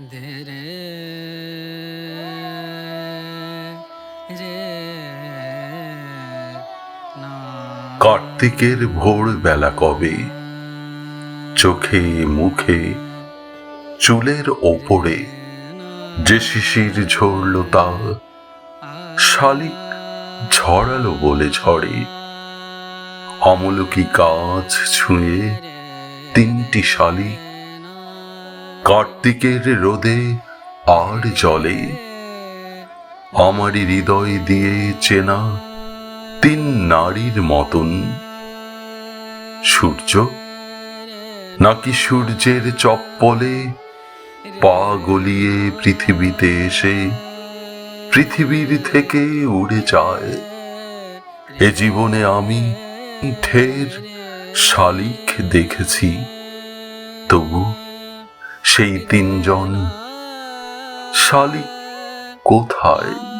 দে রে রে না কার্তিকের ভোর বেলা কবে? চোখে, মুখে, চুলের ওপরে যে শিশির ঝরল তা শালিক ঝরালো বলে ঝরে। অমলকি গাছ ছুঁয়ে তিনটি শালিক কার্তিকের রোদে আর জলে আমারই হৃদয় দিয়ে চেনা তিন নারীর মতন। সূর্য? নাকি সূর্যের চপ্পলে পা গলিয়ে পৃথিবীতে এসে পৃথিবীর থেকে উড়ে যায়? এ জীবনে আমি ঢের শালিক দেখেছি, তবু সেই তিনজন শালিক কোথায়?